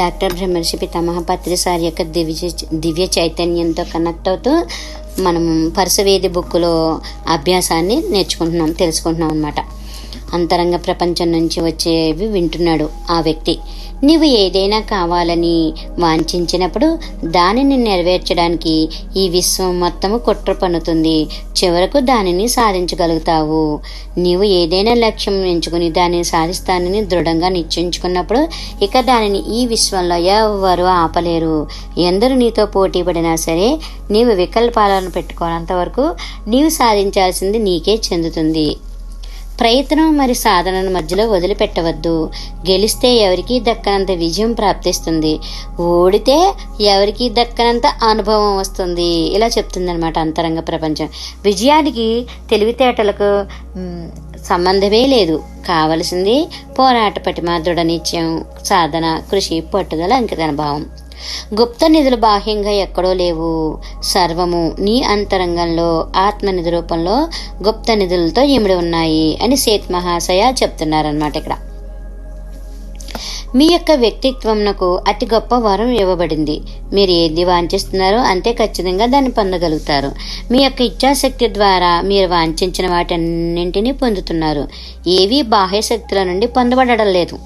Doctor బ్రహ్మర్షి పితామహ పత్రిసారి యొక్క దివ్య దివ్య చైతన్యంతో కనెక్ట్ అవుతూ మనం పరసవేది బుక్లో అభ్యాసాన్ని నేర్చుకుంటున్నాం తెలుసుకుంటున్నాం అనమాట అంతరంగ ప్రపంచం నుంచి వచ్చేవి వింటున్నాడు ఆ వ్యక్తి. నీవు ఏదైనా కావాలని వాంఛించినప్పుడు దానిని నెరవేర్చడానికి ఈ విశ్వం మొత్తము కుట్ర పన్నుతుంది. చివరకు దానిని సాధించగలుగుతావు. నీవు ఏదైనా లక్ష్యం ఎంచుకుని దానిని సాధిస్తానని దృఢంగా నిశ్చయించుకున్నప్పుడు ఇక దానిని ఈ విశ్వంలో ఎవరు ఆపలేరు. ఎందరు నీతో పోటీ పడినా సరే నీవు వికల్పాలను పెట్టుకోనంత వరకు నీవు సాధించాల్సింది నీకే చెందుతుంది. ప్రయత్నం మరి సాధనను మధ్యలో వదిలిపెట్టవద్దు. గెలిస్తే ఎవరికి దక్కనంత విజయం ప్రాప్తిస్తుంది. ఓడితే ఎవరికి దక్కనంత అనుభవం వస్తుంది. ఇలా చెప్తుందనమాట అంతరంగ ప్రపంచం. విజయానికి తెలివితేటలకు సంబంధమే లేదు. కావలసింది పోరాట పటిమ దృఢ నిత్యం సాధన కృషి పట్టుదల అంకితన భావం గుప్త నిధులు బాహ్యంగా ఎక్కడో లేవు. సర్వము నీ అంతరంగంలో ఆత్మనిధి రూపంలో గుప్త నిధులతో ఇమిడి ఉన్నాయి అని సేత్ మహాశయ చెప్తున్నారనమాట ఇక్కడ. మీ యొక్క వ్యక్తిత్వంనకు అతి గొప్ప వరం ఇవ్వబడింది. మీరు ఏది వాంఛిస్తున్నారో అంతే ఖచ్చితంగా దాన్ని పొందగలుగుతారు. మీ యొక్క ఇచ్ఛాశక్తి ద్వారా మీరు వాంఛించిన వాటన్నింటినీ పొందుతున్నారు. ఏవీ బాహ్య శక్తుల నుండి పొందబడడం లేదు.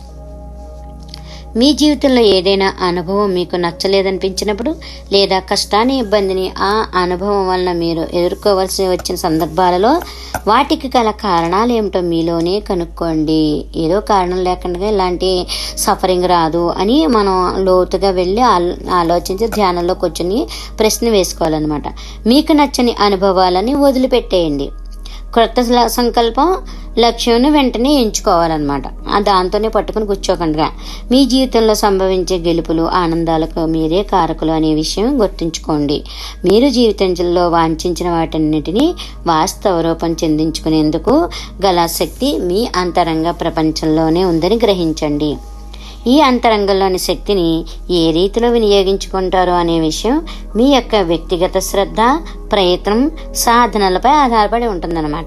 మీ జీవితంలో ఏదైనా అనుభవం మీకు నచ్చలేదనిపించినప్పుడు లేదా కష్టాన్ని ఇబ్బందిని ఆ అనుభవం వలన మీరు ఎదుర్కోవాల్సి వచ్చిన సందర్భాలలో వాటికి గల కారణాలు ఏమిటో మీలోనే కనుక్కోండి. ఏదో కారణం లేకుండా ఇలాంటి సఫరింగ్ రాదు అని మనం లోతుగా వెళ్ళి ఆలోచించి ధ్యానంలో కూర్చొని ప్రశ్న వేసుకోవాలన్నమాట. మీకు నచ్చని అనుభవాలని వదిలిపెట్టేయండి. క్రొత్త సంకల్పం లక్ష్యం వెంటనే ఎంచుకోవాలన్నమాట. దాంతోనే పట్టుకుని కూర్చోకుండా మీ జీవితంలో సంభవించే గెలుపులు ఆనందాలకు మీరే కారకులు అనే విషయం గుర్తుంచుకోండి. మీరు జీవితంలో వాంఛించిన వాటన్నిటినీ వాస్తవ రూపం చెందించుకునేందుకు గల శక్తి మీ అంతరంగ ప్రపంచంలోనే ఉందని గ్రహించండి. ఈ అంతరంగంలోని శక్తిని ఏ రీతిలో వినియోగించుకుంటారు అనే విషయం మీ యొక్క వ్యక్తిగత శ్రద్ధ ప్రయత్నం సాధనలపై ఆధారపడి ఉంటుందన్నమాట.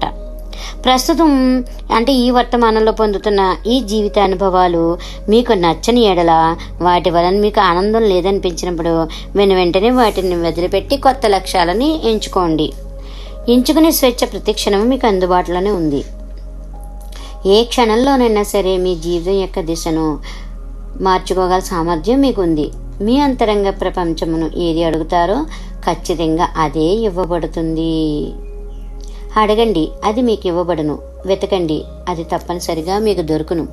ప్రస్తుతం అంటే ఈ వర్తమానంలో పొందుతున్న ఈ జీవిత అనుభవాలు మీకు నచ్చని ఎడల వాటి వలన మీకు ఆనందం లేదనిపించినప్పుడు వెను వెంటనే వాటిని వదిలిపెట్టి కొత్త లక్ష్యాలని ఎంచుకోండి. ఎంచుకునే స్వేచ్ఛ ప్రతిక్షణం మీకు అందుబాటులోనే ఉంది. ఏ క్షణంలోనైనా సరే మీ జీవితం యొక్క దిశను మార్చుకోగల సామర్థ్యం మీకు ఉంది మీ అంతరంగ ప్రపంచమును ఏది అడుగుతారో ఖచ్చితంగా అదే ఇవ్వబడుతుంది. అడగండి అది మీకు ఇవ్వబడును వెతకండి అది తప్పనిసరిగా మీకు దొరుకును.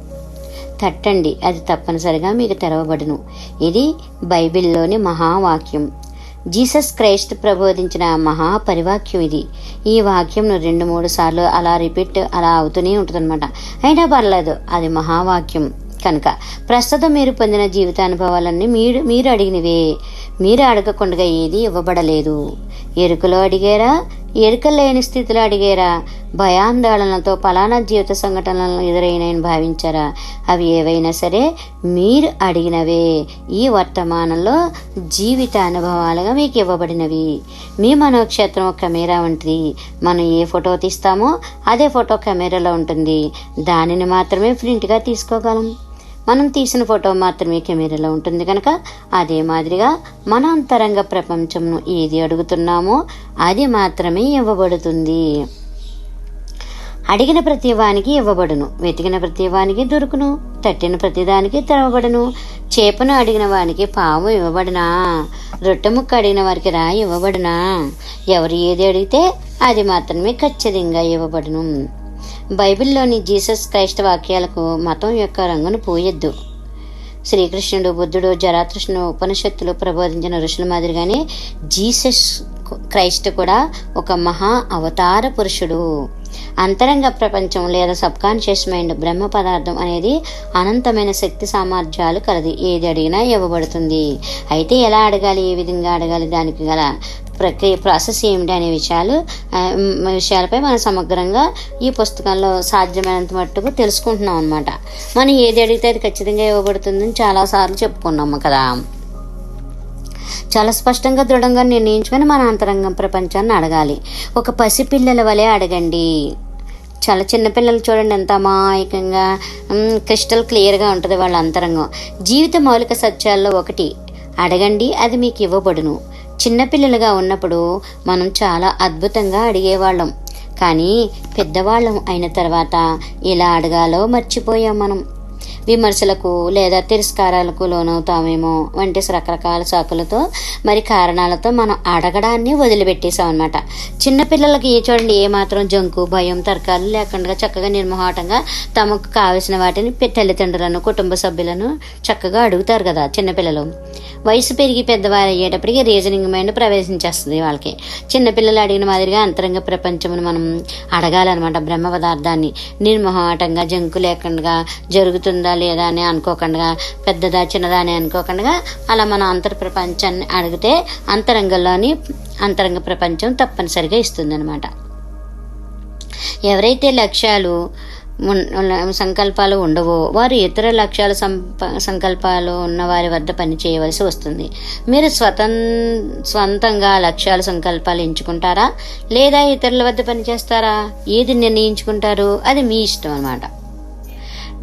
తట్టండి అది తప్పనిసరిగా మీకు తెరవబడును. ఇది బైబిల్లోని మహావాక్యం. జీసస్ క్రైస్ట్ ప్రబోధించిన మహాపరివాక్యం ఇది. ఈ వాక్యంను రెండు మూడు సార్లు అలా రిపీట్ అలా అవుతూనే ఉంటుందన్నమాట. అయినా పర్లేదు అది మహావాక్యం. కనుక ప్రస్తుతం మీరు పొందిన జీవితానుభవాలన్నీ మీరు మీరు అడిగినవే. మీరు అడగకుండా ఏది ఇవ్వబడలేదు. ఎరుకలో అడిగారా? ఎరుక లేని స్థితిలో అడిగారా? భయాందోళనలతో పలానా జీవిత సంఘటనలను ఎదురైనాయని భావించారా? అవి ఏవైనా సరే మీరు అడిగినవే. ఈ వర్తమానంలో జీవిత అనుభవాలుగా మీకు ఇవ్వబడినవి. మీ మనోక్షేత్రం ఒక కెమెరా వంటిది. మనం ఏ ఫోటో తీస్తామో అదే ఫోటో కెమెరాలో ఉంటుంది. దానిని మాత్రమే ప్రింట్గా తీసుకోగలం. మనం తీసిన ఫోటో మాత్రమే కెమెరాలో ఉంటుంది కనుక అదే మాదిరిగా మన అంతరంగ ప్రపంచంను ఏది అడుగుతున్నామో అది మాత్రమే ఇవ్వబడుతుంది. అడిగిన ప్రతి వానికి ఇవ్వబడును వెతికిన ప్రతి వానికి దొరుకును తట్టిన ప్రతిదానికి తెరవబడును చేపను అడిగిన వానికి పాము ఇవ్వబడినా రొట్టె ముక్క అడిగిన వారికి రా ఇవ్వబడినా ఎవరు ఏది అడిగితే అది మాత్రమే ఖచ్చితంగా ఇవ్వబడును. బైబిల్లోని జీసస్ క్రైస్త వాక్యాలకు మతం యొక్క రంగును పోయొద్దు. శ్రీకృష్ణుడు బుద్ధుడు జరాతృష్ణు ఉపనిషత్తులు ప్రబోధించిన ఋషుల మాదిరిగానే జీసస్ క్రైస్ట్ కూడా ఒక మహా అవతార పురుషుడు. అంతరంగ ప్రపంచం లేదా సబ్కాన్షియస్ మైండ్ బ్రహ్మ పదార్థం అనేది అనంతమైన శక్తి సామర్థ్యాలు కలది. ఏది అడిగినా ఇవ్వబడుతుంది. అయితే ఎలా అడగాలి? ఏ విధంగా అడగాలి? దానికి గల ప్రక్రియ ప్రాసెస్ ఏమిటి అనే విషయాలు విషయాలపై మనం సమగ్రంగా ఈ పుస్తకంలో సాధ్యమైనంత మట్టుకు తెలుసుకుంటున్నాం అనమాట మనం ఏది అడిగితే అది ఖచ్చితంగా ఇవ్వబడుతుందని చాలాసార్లు చెప్పుకున్నాము కదా. చాలా స్పష్టంగా దృఢంగా నిర్ణయించుకొని మన అంతరంగం ప్రపంచాన్ని అడగాలి. ఒక పసిపిల్లల వలె అడగండి. చాలా చిన్నపిల్లలు చూడండి ఎంత అమాయకంగా క్రిస్టల్ క్లియర్గా ఉంటుంది వాళ్ళ అంతరంగం. జీవిత మౌలిక సత్యాల్లో ఒకటి. అడగండి అది మీకు ఇవ్వబడును. చిన్నపిల్లలుగా ఉన్నప్పుడు మనం చాలా అద్భుతంగా అడిగేవాళ్ళం. కానీ పెద్దవాళ్ళం అయిన తర్వాత ఇలా అడగాలో మర్చిపోయాం మనం. విమర్శలకు లేదా తిరస్కారాలకు లోనవుతామేమో వంటి రకరకాల సాకులతో మరి కారణాలతో మనం అడగడాన్ని వదిలిపెట్టేసాం అనమాట చిన్నపిల్లలకి చూడండి ఏమాత్రం జంకు భయం తర్కాలు లేకుండా చక్కగా నిర్మోహాటంగా తమకు కావలసిన వాటిని తల్లిదండ్రులను కుటుంబ సభ్యులను చక్కగా అడుగుతారు కదా చిన్నపిల్లలు వయసు పెరిగి పెద్దవారు అయ్యేటప్పటికి రీజనింగ్ మైండ్ ప్రవేశించేస్తుంది వాళ్ళకి. చిన్నపిల్లలు అడిగిన మాదిరిగా అంతరంగ ప్రపంచమును మనం అడగాలన్నమాట బ్రహ్మ పదార్థాన్ని. నిర్మోహాటంగా జంకు లేకుండా జరుగుతుందా లేదా అని అనుకోకుండా పెద్దదా చిన్నదా అని అనుకోకుండా అలా మన అంతర్ ప్రపంచాన్ని అడిగితే అంతరంగంలోని అంతరంగ ప్రపంచం తప్పనిసరిగా ఇస్తుంది ఎవరైతే లక్ష్యాలు సంకల్పాలు ఉండవో వారు ఇతర లక్ష్యాల సంప సంకల్పాలు ఉన్న వారి వద్ద పని చేయవలసి వస్తుంది. మీరు స్వతం స్వంతంగా లక్ష్యాలు సంకల్పాలు ఎంచుకుంటారా? లేదా ఇతరుల వద్ద పనిచేస్తారా ఏది నిర్ణయించుకుంటారు? అది మీ ఇష్టం అన్నమాట.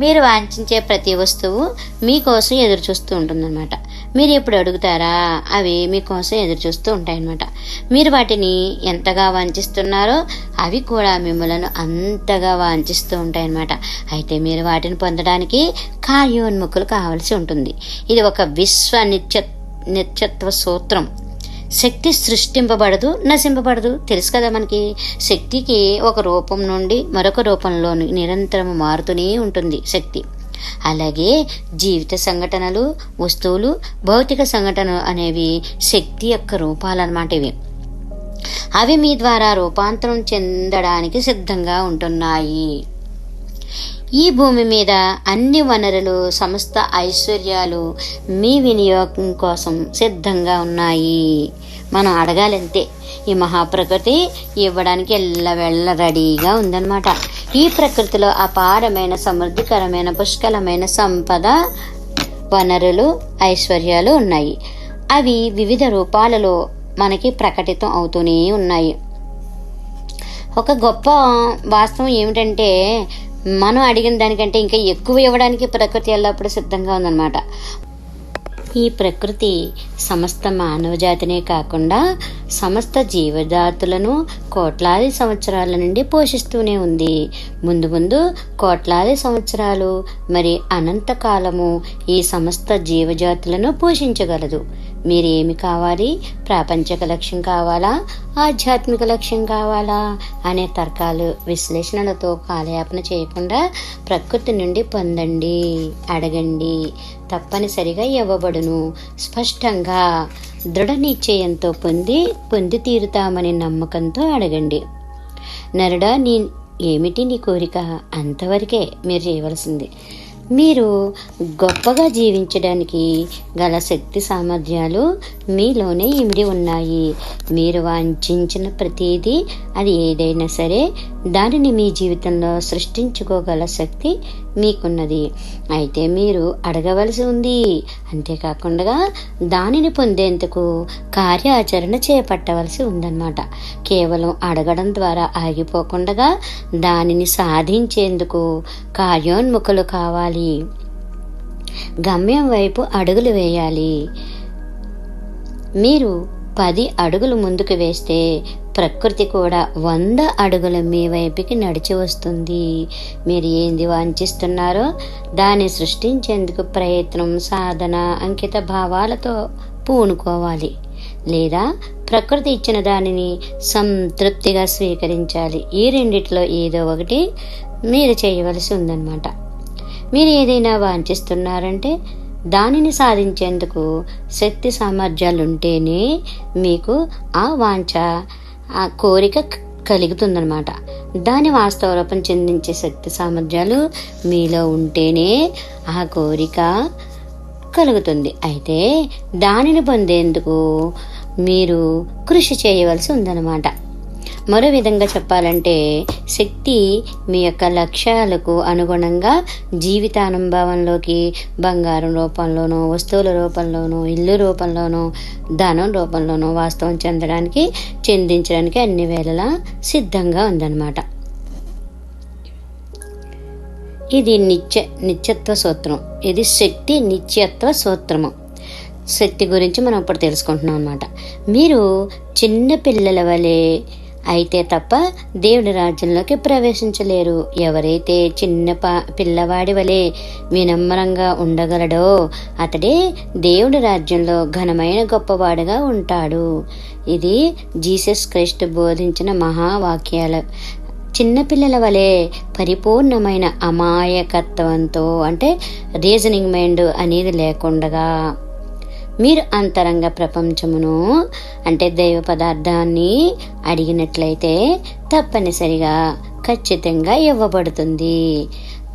మీరు వాంఛించే ప్రతి వస్తువు మీకోసం ఎదురు చూస్తూ ఉంటుందన్నమాట. మీరు ఎప్పుడు అడుగుతారా? అవి మీకోసం ఎదురు చూస్తూ ఉంటాయన్నమాట. మీరు వాటిని ఎంతగా వాంఛిస్తున్నారో అవి కూడా మిమ్మల్ని అంతగా వాంఛిస్తూ ఉంటాయన్నమాట. అయితే మీరు వాటిని పొందడానికి కార్యోన్ముఖులు కావాల్సి ఉంటుంది. ఇది ఒక విశ్వ నిత్య నిత్యత్వ సూత్రం. శక్తి సృష్టింపబడదు నశింపబడదు. తెలుసు కదా మనకి శక్తికి ఒక రూపం నుండి మరొక రూపంలోని నిరంతరం మారుతూనే ఉంటుంది శక్తి. అలాగే జీవిత సంఘటనలు వస్తువులు భౌతిక సంఘటనలు అనేవి శక్తి యొక్క రూపాలన్నమాట ఇవి. అవి మీ ద్వారా రూపాంతరం చెందడానికి సిద్ధంగా ఉంటున్నాయి. ఈ భూమి మీద అన్ని వనరులు సమస్త ఐశ్వర్యాలు మీ వినియోగం కోసం సిద్ధంగా ఉన్నాయి. మనం అడగాలంతే. ఈ మహాప్రకృతి ఇవ్వడానికి ఎల్లవెళ్ళ రెడీగా ఉందన్నమాట. ఈ ప్రకృతిలో అపారమైన సమృద్ధికరమైన పుష్కలమైన సంపద వనరులు ఐశ్వర్యాలు ఉన్నాయి. అవి వివిధ రూపాలలో మనకి ప్రకటితం అవుతూనే ఉన్నాయి. ఒక గొప్ప వాస్తవం ఏమిటంటే మనం అడిగిన దానికంటే ఇంకా ఎక్కువ ఇవ్వడానికి ప్రకృతి ఎల్లప్పుడూ సిద్ధంగా ఉందన్నమాట. ఈ ప్రకృతి సమస్త మానవజాతినే కాకుండా సమస్త జీవజాతులను కోట్లాది సంవత్సరాల నుండి పోషిస్తూనే ఉంది. ముందు ముందు కోట్లాది సంవత్సరాలు మరి అనంత కాలము ఈ సమస్త జీవజాతులను పోషించగలదు. మీరు ఏమి కావాలి? ప్రాపంచిక లక్ష్యం కావాలా? ఆధ్యాత్మిక లక్ష్యం కావాలా? అనే తర్కాలు విశ్లేషణలతో కాలయాపన చేయకుండా ప్రకృతి నుండి పొందండి. అడగండి. తప్పనిసరిగా ఇవ్వబడును. స్పష్టంగా దృఢ నిశ్చయంతో పొంది పొంది తీరుతామనే నమ్మకంతో అడగండి. నరుడా నీ ఏమిటి నీ కోరిక? అంతవరకే మీరు చేయవలసింది. మీరు గొప్పగా జీవించడానికి గల శక్తి సామర్థ్యాలు మీలోనే ఇమిడి ఉన్నాయి. మీరు వాంఛించిన ప్రతిదీ అది ఏదైనా సరే దానిని మీ జీవితంలో సృష్టించుకోగల శక్తి మీకున్నది అయితే మీరు అడగవలసి ఉంది. అంతేకాకుండా దానిని పొందేందుకు కార్యాచరణ చేపట్టవలసి ఉందన్నమాట. కేవలం అడగడం ద్వారా ఆగిపోకుండా దానిని సాధించేందుకు కార్యోన్ముఖులు కావాలి. గమ్యం వైపు అడుగులు వేయాలి. మీరు పది అడుగులు ముందుకు వేస్తే ప్రకృతి కూడా వంద అడుగుల మీ వైపుకి నడిచి వస్తుంది. మీరు ఏంది వాంఛిస్తున్నారో? దాన్ని సృష్టించేందుకు ప్రయత్నం సాధన అంకిత భావాలతో పూనుకోవాలి. లేదా ప్రకృతి ఇచ్చిన దానిని సంతృప్తిగా స్వీకరించాలి. ఈ రెండిట్లో ఏదో ఒకటి మీరు చేయవలసి ఉందన్నమాట. మీరు ఏదైనా వాంఛిస్తున్నారంటే దానిని సాధించేందుకు శక్తి సామర్థ్యాలు ఉంటేనే మీకు ఆ వాంఛ ఆ కోరిక కలుగుతుందనమాట దాని వాస్తవ రూపం చెందించే శక్తి సామర్థ్యాలు మీలో ఉంటేనే ఆ కోరిక కలుగుతుంది. అయితే దానిని పొందేందుకు మీరు కృషి చేయవలసి ఉందన్నమాట. మరో విధంగా చెప్పాలంటే శక్తి మీ యొక్క లక్ష్యాలకు అనుగుణంగా జీవితానుభవంలోకి బంగారం రూపంలోనో వస్తువుల రూపంలోనో ఇల్లు రూపంలోనో ధనం రూపంలోనో వాస్తవం చెందడానికి చెందించడానికి అన్ని వేళలా సిద్ధంగా ఉందన్నమాట. ఇది నిత్య నిత్యత్వ సూత్రం. ఇది శక్తి నిత్యత్వ సూత్రము. శక్తి గురించి మనం ఇప్పుడు తెలుసుకుంటున్నాం అనమాట మీరు చిన్న పిల్లల వలె అయితే తప్ప దేవుడి రాజ్యంలోకి ప్రవేశించలేరు. ఎవరైతే చిన్న పా పిల్లవాడి వలె వినమ్రంగా ఉండగలడో అతడే దేవుడి రాజ్యంలో ఘనమైన గొప్పవాడుగా ఉంటాడు. ఇది జీసస్ క్రైస్ట్ బోధించిన మహావాక్యాలు చిన్నపిల్లల వలె పరిపూర్ణమైన అమాయకత్వంతో అంటే రీజనింగ్ మైండ్ అనేది లేకుండగా మీరు అంతరంగ ప్రపంచమును అంటే దైవ పదార్థాన్ని అడిగినట్లయితే తప్పనిసరిగా ఖచ్చితంగా ఇవ్వబడుతుంది.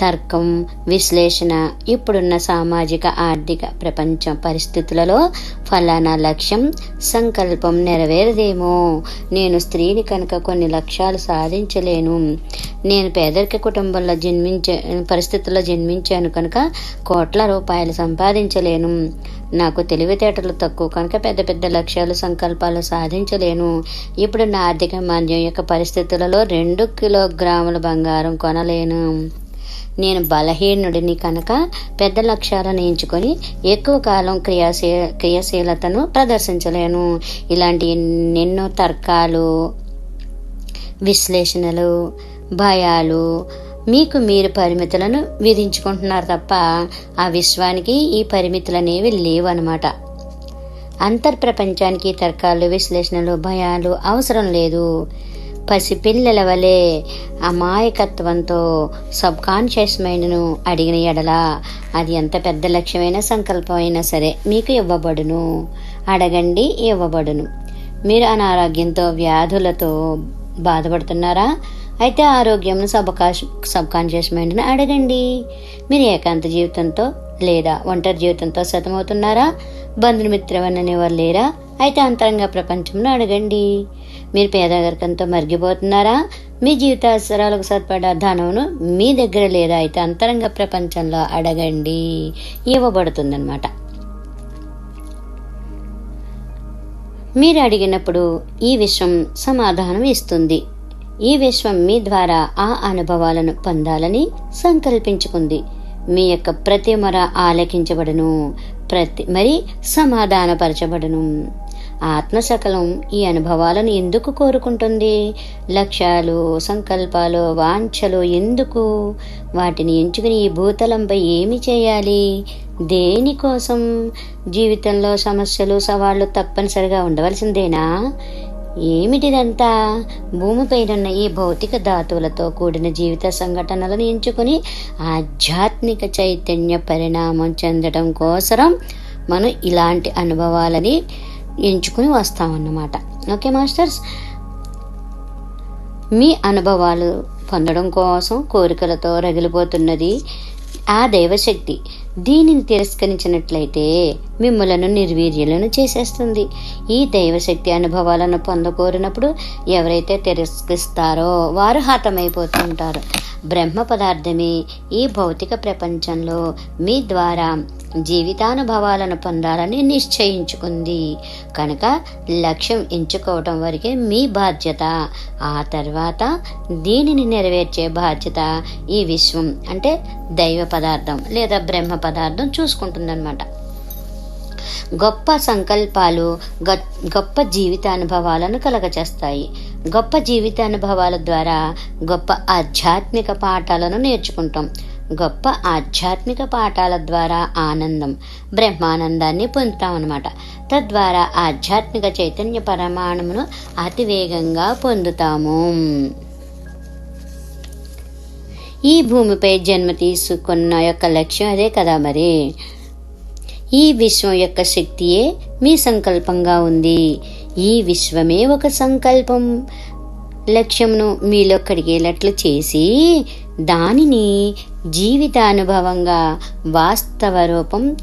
తర్కం విశ్లేషణ ఇప్పుడున్న సామాజిక ఆర్థిక ప్రపంచ పరిస్థితులలో ఫలానా లక్ష్యం సంకల్పం నెరవేరదేమో. నేను స్త్రీని కనుక కొన్ని లక్ష్యాలు సాధించలేను. నేను పేదరిక కుటుంబంలో జన్మించే పరిస్థితుల్లో జన్మించాను కనుక కోట్ల రూపాయలు సంపాదించలేను. నాకు తెలివితేటలు తక్కువ కనుక పెద్ద పెద్ద లక్ష్యాలు సంకల్పాలు సాధించలేను. ఇప్పుడు నా ఆర్థిక మాంద్యం యొక్క పరిస్థితులలో రెండు కిలోగ్రాముల బంగారం కొనలేను. నేను బలహీనుడిని కనుక పెద్ద లక్ష్యాలను ఎంచుకొని ఎక్కువ కాలం క్రియాశీ క్రియాశీలతను ప్రదర్శించలేను. ఇలాంటి ఎన్నెన్నో తర్కాలు విశ్లేషణలు భయాలు మీకు మీరు పరిమితులను విధించుకుంటున్నారు తప్ప ఆ విశ్వానికి ఈ పరిమితులు అనేవి లేవు అనమాట అంతర్ప్రపంచానికి తర్కాలు విశ్లేషణలు భయాలు అవసరం లేదు. పసిపిల్లల వలె అమాయకత్వంతో సబ్ కాన్షియస్ మైండ్ను అడిగిన ఎడల అది ఎంత పెద్ద లక్ష్యమైన సంకల్పమైనా సరే మీకు ఇవ్వబడును. అడగండి ఇవ్వబడును. మీరు అనారోగ్యంతో వ్యాధులతో బాధపడుతున్నారా? అయితే ఆరోగ్యం సబకాష్ సబ్ కాన్షియస్ మైండ్ని అడగండి. మీరు ఏకాంత జీవితంతో లేదా ఒంటరి జీవితంతో సతమవుతున్నారా? బంధుమిత్రమని ఎవరు లేరా? అయితే అంతరంగ ప్రపంచంలో అడగండి. మీరు పేదరికంతో మరిగిపోతున్నారా? మీ జీవిత అవసరాలకు సరిపడా ధనమును మీ దగ్గర లేదా అయితే అంతరంగ ప్రపంచంలో అడగండి. ఇవ్వబడుతుందన్నమాట. మీరు అడిగినప్పుడు ఈ విశ్వం సమాధానం ఇస్తుంది. ఈ విశ్వం మీ ద్వారా ఆ అనుభవాలను పొందాలని సంకల్పించుకుంది. మీ యొక్క ప్రతి మొర ఆలకించబడును. ప్రతి మరి సమాధానపరచబడును. ఆత్మసకలం ఈ అనుభవాలను ఎందుకు కోరుకుంటుంది? లక్ష్యాలు సంకల్పాలు వాంఛలు ఎందుకు? వాటిని ఎంచుకుని ఈ భూతలంపై ఏమి చేయాలి? దేనికోసం? జీవితంలో సమస్యలు సవాళ్ళు తప్పనిసరిగా ఉండవలసిందేనా? ఏమిటిదంతా? భూమిపైనున్న ఈ భౌతిక ధాతువులతో కూడిన జీవిత సంఘటనలను ఎంచుకుని ఆధ్యాత్మిక చైతన్య పరిణామం చెందడం కోసరం మనం ఇలాంటి అనుభవాలని ఎంచుకుని వస్తామన్నమాట. Okay masters? మీ అనుభవాలు పొందడం కోసం కోరికలతో రగిలిపోతున్నది ఆ దైవశక్తి. దీనిని తిరస్కరించినట్లయితే మిమ్మలను నిర్వీర్యులను చేసేస్తుంది. ఈ దైవశక్తి అనుభవాలను పొందకోరినప్పుడు ఎవరైతే తిరస్కరిస్తారో వారు హతమైపోతుంటారు. బ్రహ్మ పదార్థమే ఈ భౌతిక ప్రపంచంలో మీ ద్వారా జీవితానుభవాలను పొందాలని నిశ్చయించుకుంది. కనుక లక్ష్యం ఎంచుకోవటం వరకే మీ బాధ్యత. ఆ తర్వాత దీనిని నెరవేర్చే బాధ్యత ఈ విశ్వం అంటే దైవ పదార్థం లేదా బ్రహ్మ పదార్థం చూసుకుంటుందన్నమాట. గొప్ప సంకల్పాలు గొప్ప జీవితానుభవాలను కలగచేస్తాయి. గొప్ప జీవితానుభవాల ద్వారా గొప్ప ఆధ్యాత్మిక పాఠాలను నేర్చుకుంటాం. గొప్ప ఆధ్యాత్మిక పాఠాల ద్వారా ఆనందం బ్రహ్మానందాన్ని పొందుతాం అనమాట తద్వారా ఆధ్యాత్మిక చైతన్య పరమాణమును అతివేగంగా పొందుతాము. ఈ భూమిపై జన్మ తీసుకున్న యొక్క లక్ష్యం అదే కదా మరి? ఈ విశ్వం యొక్క శక్తియే మీ సంకల్పంగా ఉంది. ఈ విశ్వమే ఒక సంకల్పం. లక్ష్యంను మీలో కడిగేటట్లు చేసి దానిని జీవితానుభవంగా వాస్తవ రూపం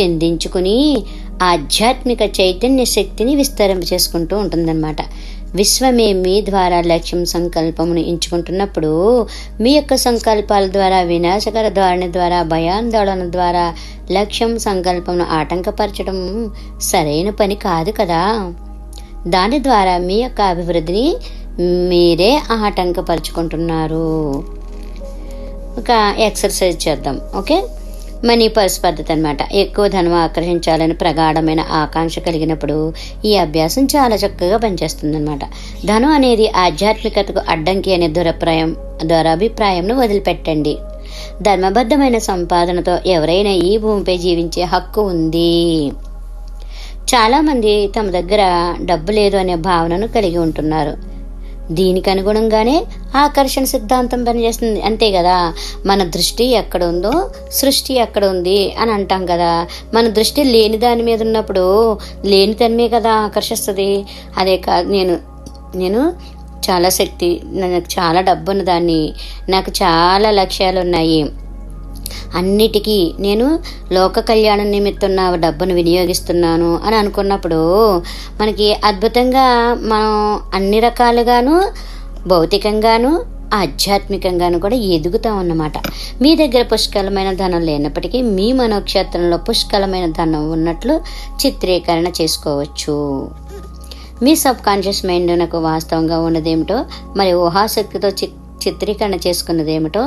చెందించుకుని ఆధ్యాత్మిక చైతన్య శక్తిని విస్తరింప చేసుకుంటూ ఉంటుందన్నమాట. విశ్వమే మీ ద్వారా లక్ష్యం సంకల్పమును ఎంచుకుంటున్నప్పుడు మీ యొక్క సంకల్పాల ద్వారా వినాశకర ధోరణి ద్వారా భయాందోళన ద్వారా లక్ష్యం సంకల్పమును ఆటంకపరచడం సరైన పని కాదు కదా. దాని ద్వారా మీ యొక్క అభివృద్ధిని మీరే ఆటంకపరుచుకుంటున్నారు. ఒక ఎక్సర్సైజ్ చేద్దాం ఓకే మనీ పర్స్ పద్ధతి అనమాట ఎక్కువ ధనం ఆకర్షించాలని ప్రగాఢమైన ఆకాంక్ష కలిగినప్పుడు ఈ అభ్యాసం చాలా చక్కగా పనిచేస్తుందనమాట ధనం అనేది ఆధ్యాత్మికతకు అడ్డంకి అనే దురప్రాయం దురభిప్రాయంను వదిలిపెట్టండి. ధర్మబద్ధమైన సంపాదనతో ఎవరైనా ఈ భూమిపై జీవించే హక్కు ఉంది. చాలామంది తమ దగ్గర డబ్బు లేదు అనే భావనను కలిగి ఉంటున్నారు. దీనికి అనుగుణంగానే ఆకర్షణ సిద్ధాంతం పనిచేస్తుంది. అంతే కదా? మన దృష్టి ఎక్కడ ఉందో సృష్టి ఎక్కడ ఉంది అని అంటాం కదా. మన దృష్టి లేని దాని మీద ఉన్నప్పుడు లేని తనమే కదా ఆకర్షిస్తుంది. అదే కాదు నేను నేను చాలా శక్తి నాకు చాలా డబ్బు ఉన్న దాన్ని నాకు చాలా లక్ష్యాలు ఉన్నాయి అన్నిటికీ నేను లోక కళ్యాణం నిమిత్తం నా డబ్బును వినియోగిస్తున్నాను అని అనుకున్నప్పుడు మనకి అద్భుతంగా మనం అన్ని రకాలుగాను భౌతికంగాను ఆధ్యాత్మికంగాను కూడా ఎదుగుతాం అన్నమాట. మీ దగ్గర పుష్కలమైన ధనం లేనప్పటికీ మీ మనోక్షేత్రంలో పుష్కలమైన ధనం ఉన్నట్లు చిత్రీకరణ చేసుకోవచ్చు. మీ సబ్ కాన్షియస్ మైండ్ నాకు వాస్తవంగా ఉన్నదేమిటో మరి ఊహాశక్తితో చిత్ చిత్రీకరణ చేసుకున్నదేమిటో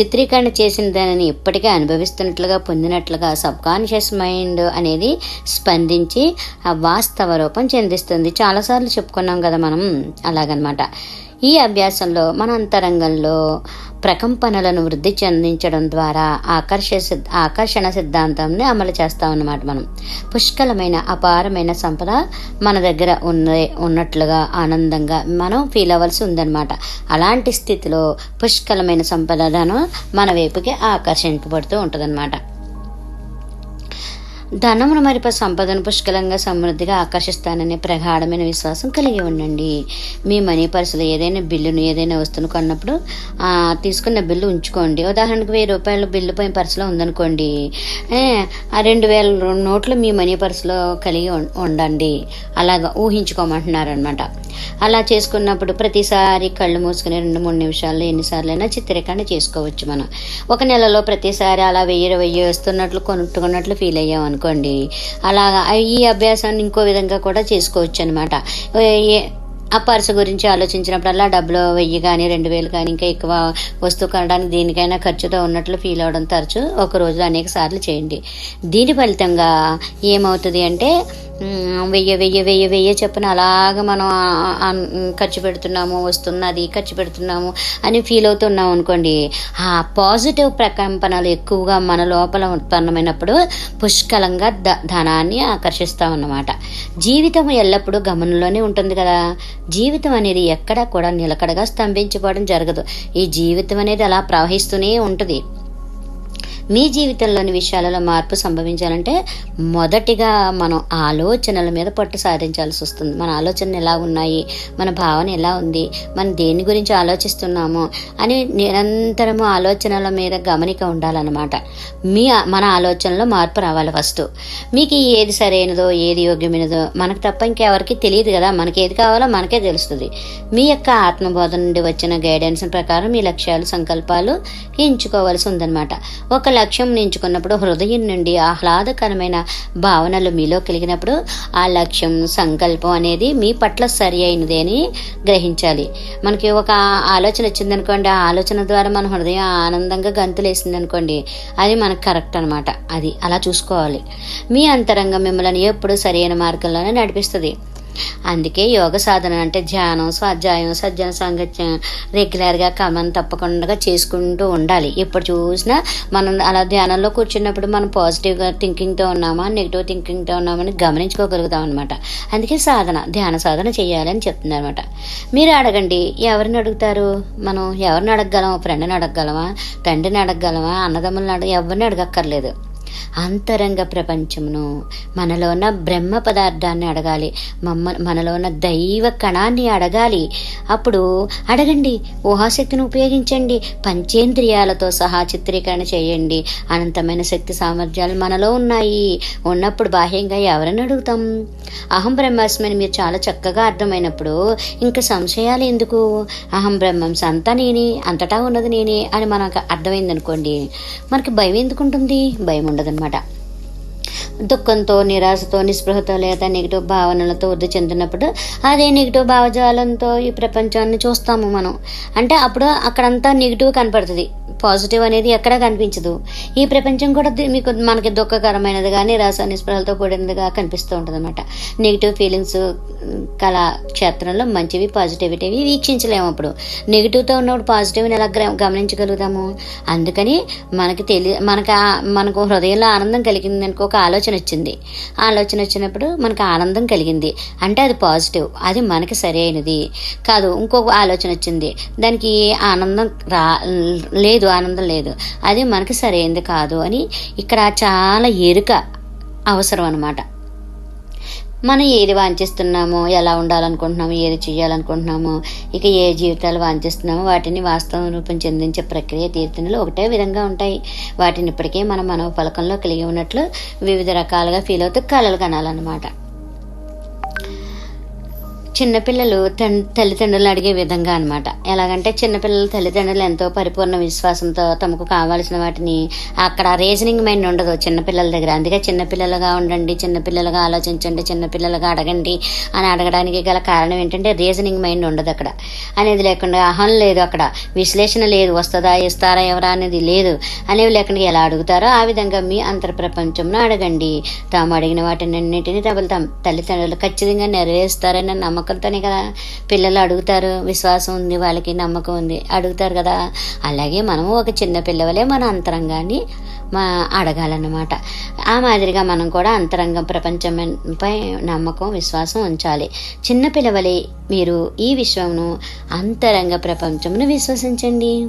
చిత్రీకరణ చేసిన దానిని ఇప్పటికే అనుభవిస్తున్నట్లుగా పొందినట్లుగా సబ్ కాన్షియస్ మైండ్ అనేది స్పందించి ఆ వాస్తవ రూపం చెందిస్తుంది. చాలాసార్లు చెప్పుకున్నాం కదా మనం అలాగనమాట. ఈ అభ్యాసంలో మన అంతరంగంలో ప్రకంపనలను వృద్ధి చెందించడం ద్వారా ఆకర్ష సిద్- ఆకర్షణ సిద్ధాంతాన్ని అమలు చేస్తాం అన్నమాట మనం. పుష్కలమైన అపారమైన సంపద మన దగ్గర ఉన్న ఉన్నట్లుగా ఆనందంగా మనం ఫీల్ అవ్వాల్సి ఉందన్నమాట. అలాంటి స్థితిలో పుష్కలమైన సంపదను మన వైపుకి ఆకర్షింపబడుతూ ఉంటుందన్నమాట. ధనమును మరిప సంపదను పుష్కలంగా సమృద్ధిగా ఆకర్షిస్తాననే ప్రగాఢమైన విశ్వాసం కలిగి ఉండండి. మీ మనీ పర్సులో ఏదైనా బిల్లును ఏదైనా వస్తువును కొన్నప్పుడు తీసుకున్న బిల్లు ఉంచుకోండి. ఉదాహరణకు వెయ్యి రూపాయల బిల్లు పైన పర్సులో ఉందనుకోండి. ఆ రెండు వేల నోట్లు మీ మనీ పర్సులో కలిగి ఉం- ఉండండి. అలాగా ఊహించుకోమంటున్నారు అనమాట అలా చేసుకున్నప్పుడు ప్రతిసారి కళ్ళు మూసుకుని రెండు మూడు నిమిషాల్లో ఎన్నిసార్లైనా చిత్రీకరణ చేసుకోవచ్చు మనం. ఒక నెలలో ప్రతిసారి అలా వెయ్యి వెయ్యి వస్తున్నట్లు కొనుక్కున్నట్లు ఫీల్ అయ్యాం అనుకోండి. అలాగా ఈ అభ్యాసాన్ని ఇంకో విధంగా కూడా చేసుకోవచ్చు అనమాట ఆ పర్సు గురించి ఆలోచించినప్పుడల్లా డబ్బులు వెయ్యి కానీ రెండు వేలు కానీ ఇంకా ఎక్కువ వస్తువు కొనడానికి దేనికైనా ఖర్చుతో ఉన్నట్లు ఫీల్ అవ్వడం తరచు ఒక రోజు అనేక సార్లు చేయండి. దీని ఫలితంగా ఏమవుతుంది అంటే వెయ్యి వెయ్యి వెయ్యి వెయ్యి చెప్పిన అలాగ మనం ఖర్చు పెడుతున్నాము వస్తున్నది ఖర్చు పెడుతున్నాము అని ఫీల్ అవుతున్నాం అనుకోండి. ఆ పాజిటివ్ ప్రకంపనలు ఎక్కువగా మన లోపల ఉత్పన్నమైనప్పుడు పుష్కలంగా ద ధనాన్ని ఆకర్షిస్తాం అన్నమాట. జీవితం ఎల్లప్పుడూ గమనంలోనే ఉంటుంది కదా. జీవితం అనేది ఎక్కడా కూడా నిలకడగా స్తంభించిపోవడం జరగదు. ఈ జీవితం అనేది అలా ప్రవహిస్తూనే ఉంటుంది. మీ జీవితంలోని విషయాలలో మార్పు సంభవించాలంటే మొదటిగా మనం ఆలోచనల మీద పట్టు సాధించాల్సి వస్తుంది. మన ఆలోచనలు ఎలా ఉన్నాయి? మన భావన ఎలా ఉంది? మనం దేని గురించి ఆలోచిస్తున్నాము? అని నిరంతరము ఆలోచనల మీద గమనిక ఉండాలన్నమాట. మీ మన ఆలోచనలో మార్పు రావాలి ఫస్ట్. మీకు ఏది సరైనదో ఏది యోగ్యమైనదో మనకు తప్ప ఇంకెవరికి తెలియదు కదా. మనకి ఏది కావాలో మనకే తెలుస్తుంది. మీ యొక్క ఆత్మబోధన నుండి వచ్చిన గైడెన్స్ ప్రకారం మీ లక్ష్యాలు సంకల్పాలు ఎంచుకోవాల్సి ఉందన్నమాట. ఒక లక్ష్యం ఎంచుకున్నప్పుడు హృదయం నుండి ఆహ్లాదకరమైన భావనలు మీలో కలిగినప్పుడు ఆ లక్ష్యం సంకల్పం అనేది మీ పట్ల సరి అయినది అని గ్రహించాలి. మనకి ఒక ఆలోచన వచ్చిందనుకోండి ఆ ఆలోచన ద్వారా మన హృదయం ఆనందంగా గంతులేసింది అనుకోండి అది మనకు కరెక్ట్ అనమాట అది అలా చూసుకోవాలి. మీ అంతరంగం మిమ్మల్ని ఎప్పుడు సరైన మార్గంలోనే నడిపిస్తుంది. అందుకే యోగ సాధన అంటే ధ్యానం స్వాధ్యాయం సజ్జన సాంగత్యం రెగ్యులర్గా క్రమం తప్పకుండా చేసుకుంటూ ఉండాలి. ఎప్పుడు చూసినా మనం అలా ధ్యానంలో కూర్చున్నప్పుడు మనం పాజిటివ్గా థింకింగ్తో ఉన్నామా నెగిటివ్ థింకింగ్తో ఉన్నామని గమనించుకోగలుగుతాం అనమాట అందుకే సాధన ధ్యాన సాధన చేయాలని చెప్తుందనమాట మీరు అడగండి ఎవరిని అడుగుతారు? మనం ఎవరిని అడగగలం ఫ్రెండ్ని అడగగలమా? తండ్రిని అడగగలమా? అన్నదమ్ములను అడగ ఎవరిని అడగక్కర్లేదు. అంతరంగ ప్రపంచమును. మనలో ఉన్న బ్రహ్మ పదార్థాన్ని అడగాలి. మమ్మ మనలో ఉన్న దైవ కణాన్ని అడగాలి. అప్పుడు అడగండి. ఊహాశక్తిని ఉపయోగించండి. పంచేంద్రియాలతో సహా చిత్రీకరణ చేయండి. అనంతమైన శక్తి సామర్థ్యాలు మనలో ఉన్నాయి. ఉన్నప్పుడు బాహ్యంగా ఎవరని అడుగుతాం? అహం బ్రహ్మాస్మని మీరు చాలా చక్కగా అర్థమైనప్పుడు ఇంకా సంశయాలు ఎందుకు? అహం బ్రహ్మం అంతా నేనే అంతటా ఉన్నది నేనే అని మనకు అర్థమైంది అనుకోండి మనకి భయం ఎందుకు ఉంటుంది? భయం ఉండదన్నమాట దుఃఖంతో నిరాశతో నిస్పృహతో లేదా నెగిటివ్ భావనలతో వృద్ధి చెందినప్పుడు అదే నెగిటివ్ భావజాలంతో ఈ ప్రపంచాన్ని చూస్తాము మనం. అంటే అప్పుడు అక్కడంతా నెగిటివ్ కనపడుతుంది. పాజిటివ్ అనేది ఎక్కడా కనిపించదు. ఈ ప్రపంచం కూడా మీకు మనకి దుఃఖకరమైనదిగా నిరాశ నిస్పృహలతో కూడినదిగా కనిపిస్తూ ఉంటుంది అనమాట నెగిటివ్ ఫీలింగ్స్ కళా క్షేత్రంలో మంచివి పాజిటివిటీవి వీక్షించలేము అప్పుడు. నెగిటివ్తో ఉన్నప్పుడు పాజిటివ్ని ఎలా గమనించగలుగుతాము? అందుకని మనకి తెలియ మనకు మనకు హృదయంలో ఆనందం కలిగింది అనుకో ఒక ఆలోచన వచ్చింది. ఆలోచన వచ్చినప్పుడు మనకు ఆనందం కలిగింది. అంటే అది పాజిటివ్. అది మనకి సరైనది. కాదు ఇంకొక ఆలోచన వచ్చింది. దానికి ఆనందం రా లేదు ఆనందం లేదు. అది మనకి సరైనది కాదు అని ఇక్కడ చాలా ఎరుక అవసరం అన్నమాట. మనం ఏది వాంఛిస్తున్నామో ఎలా ఉండాలనుకుంటున్నాము ఏది చేయాలనుకుంటున్నామో ఇక ఏ జీవితాలు వాంఛిస్తున్నామో వాటిని వాస్తవం రూపం చెందించే ప్రక్రియ తీర్థనలు ఒకటే విధంగా ఉంటాయి. వాటిని ఇప్పటికే మనం మనో పలకంలో కలిగి ఉన్నట్లు వివిధ రకాలుగా ఫీల్ అవుతూ కళలు కనాలన్నమాట. చిన్నపిల్లలు తన్ తల్లిదండ్రులు అడిగే విధంగా అనమాట ఎలాగంటే చిన్నపిల్లల తల్లిదండ్రులు ఎంతో పరిపూర్ణ విశ్వాసంతో తమకు కావాల్సిన వాటిని అక్కడ రీజనింగ్ మైండ్ ఉండదు చిన్నపిల్లల దగ్గర. అందుకే చిన్నపిల్లలుగా ఉండండి చిన్నపిల్లలుగా ఆలోచించండి చిన్నపిల్లలుగా అడగండి అని అడగడానికి గల కారణం ఏంటంటే రీజనింగ్ మైండ్ ఉండదు అక్కడ. అనేది లేకుండా అహం లేదు అక్కడ. విశ్లేషణ లేదు వస్తుందా ఇస్తారా ఎవరా అనేది లేదు. అనేవి లేకుండా ఎలా అడుగుతారో ఆ విధంగా మీ అంతర్ ప్రపంచంలో అడగండి. తాము అడిగిన వాటినన్నింటినీ తమ తల్లిదండ్రులు ఖచ్చితంగా నెరవేరుస్తారనే ఒకరితోనే కదా పిల్లలు అడుగుతారు. విశ్వాసం ఉంది వాళ్ళకి నమ్మకం ఉంది. అడుగుతారు కదా. అలాగే మనము ఒక చిన్న పిల్లవలే మన అంతరంగాన్ని మా అడగాలన్నమాట. ఆ మాదిరిగా మనం కూడా అంతరంగం ప్రపంచంపై నమ్మకం విశ్వాసం ఉంచాలి. చిన్న పిల్లవలే మీరు ఈ విశ్వంను అంతరంగ ప్రపంచమును విశ్వసించండి.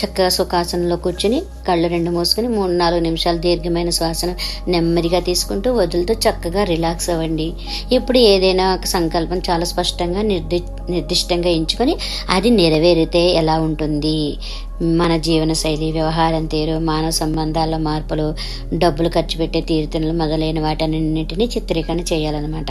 చక్కగా సుఖాసనంలో కూర్చుని కళ్ళు రెండు మూసుకొని మూడు నాలుగు నిమిషాలు దీర్ఘమైన శ్వాసన నెమ్మదిగా తీసుకుంటూ వదులుతూ చక్కగా రిలాక్స్ అవ్వండి. ఇప్పుడు ఏదైనా ఒక సంకల్పం చాలా స్పష్టంగా నిర్ది నిర్దిష్టంగా ఎంచుకొని అది నెరవేరితే ఎలా ఉంటుంది? మన జీవన శైలి వ్యవహారం తీరు మానవ సంబంధాల మార్పులు డబ్బులు ఖర్చు పెట్టే తీరుతెనులు మొదలైన వాటన్నింటినీ చిత్రీకరణ చేయాలన్నమాట.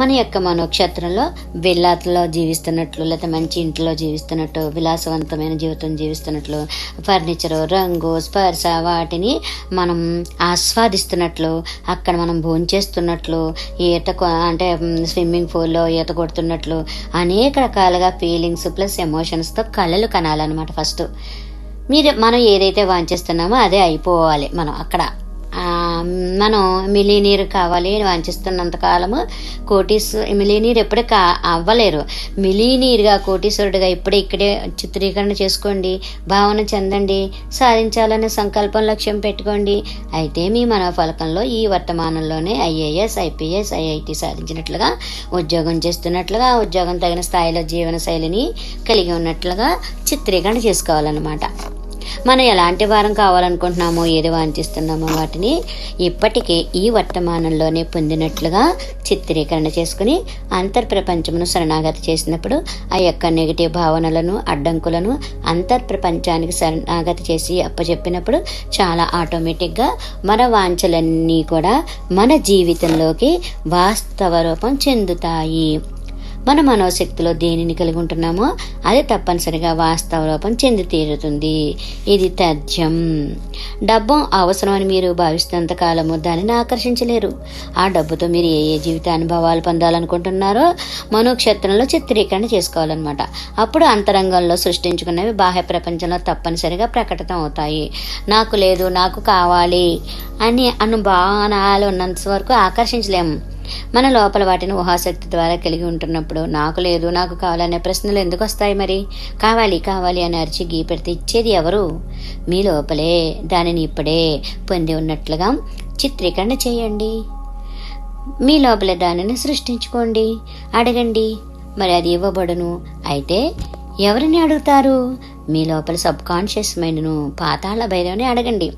మన యొక్క మనోక్షేత్రంలో విల్లాతలో జీవిస్తున్నట్లు లేదా మంచి ఇంట్లో జీవిస్తున్నట్టు విలాసవంతమైన జీవితం జీవిస్తున్నట్లు ఫర్నిచర్ రంగు స్పర్శ వాటిని మనం ఆస్వాదిస్తున్నట్లు అక్కడ మనం భోంచేస్తున్నట్లు ఈత కొ- అంటే స్విమ్మింగ్ పూల్లో ఈత కొడుతున్నట్లు అనేక రకాలుగా ఫీలింగ్స్ ప్లస్ ఎమోషన్స్తో కళలు కనాలన్నమాట ఫస్ట్. మీరు మనం ఏదైతే వాంచేస్తున్నామో అదే అయిపోవాలి మనం అక్కడ. మనం మిలీనీర్ కావాలి అని కాలము కోటీస్ మిలీనీర్ ఎప్పుడే కా అవ్వలేరు. మిలీనీర్గా కోటీశ్వరుడిగా ఇప్పుడే ఇక్కడే చిత్రీకరణ చేసుకోండి భావన చెందండి సాధించాలనే సంకల్పం లక్ష్యం పెట్టుకోండి. అయితే మీ మనోఫలకంలో ఈ వర్తమానంలోనే ఐఏఎస్ ఐపీఎస్ ఐఐటి సాధించినట్లుగా ఉద్యోగం చేస్తున్నట్లుగా ఉద్యోగం తగిన స్థాయిలో జీవన శైలిని కలిగి ఉన్నట్లుగా చిత్రీకరణ చేసుకోవాలన్నమాట. మనం ఎలాంటి వారం కావాలనుకుంటున్నామో ఏది వాంఛిస్తున్నామో వాటిని ఇప్పటికే ఈ వర్తమానంలోనే పొందినట్లుగా చిత్రీకరణ చేసుకుని అంతర్ ప్రపంచమును శరణాగతి చేసినప్పుడు ఆ యొక్క నెగిటివ్ భావనలను అడ్డంకులను అంతర్ ప్రపంచానికి శరణాగతి చేసి అప్పచెప్పినప్పుడు చాలా ఆటోమేటిక్గా మన వాంఛలన్నీ కూడా మన జీవితంలోకి వాస్తవ రూపం చెందుతాయి. మన మనోశక్తిలో దేనిని కలిగి ఉంటున్నామో అది తప్పనిసరిగా వాస్తవ లోపం చెంది తీరుతుంది. ఇది తథ్యం. డబ్బు అవసరమని మీరు భావిస్తున్నంత కాలము దానిని ఆకర్షించలేరు. ఆ డబ్బుతో మీరు ఏ ఏ జీవిత అనుభవాలు పొందాలనుకుంటున్నారో మనోక్షేత్రంలో చిత్రీకరణ చేసుకోవాలన్నమాట. అప్పుడు అంతరంగంలో సృష్టించుకున్నవి బాహ్య ప్రపంచంలో తప్పనిసరిగా ప్రకటితం అవుతాయి. నాకు లేదు నాకు కావాలి అని అనుభావనాలు ఉన్నంత వరకు ఆకర్షించలేము. మన లోపల వాటిని ఊహాశక్తి ద్వారా కలిగి ఉంటున్నప్పుడు నాకు లేదు నాకు కావాలనే ప్రశ్నలు ఎందుకు వస్తాయి మరి? కావాలి కావాలి అని అరిచి గీ పెడితే ఇచ్చేది ఎవరు? మీ లోపలే దానిని ఇప్పుడే పొంది ఉన్నట్లుగా చిత్రీకరణ చేయండి. మీ లోపల దానిని సృష్టించుకోండి. అడగండి. మరి అది ఇవ్వబడును. అయితే ఎవరిని అడుగుతారు? మీ లోపల సబ్ కాన్షియస్ మైండ్ను పాతాళ భైరవని అడగండి.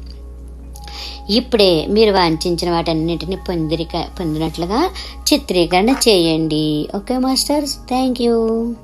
ఇప్పుడే మీరు వాంఛించిన వాటన్నిటిని పొందిరిక పొందినట్లుగా చిత్రీకరణ చేయండి. Okay masters? Thank you.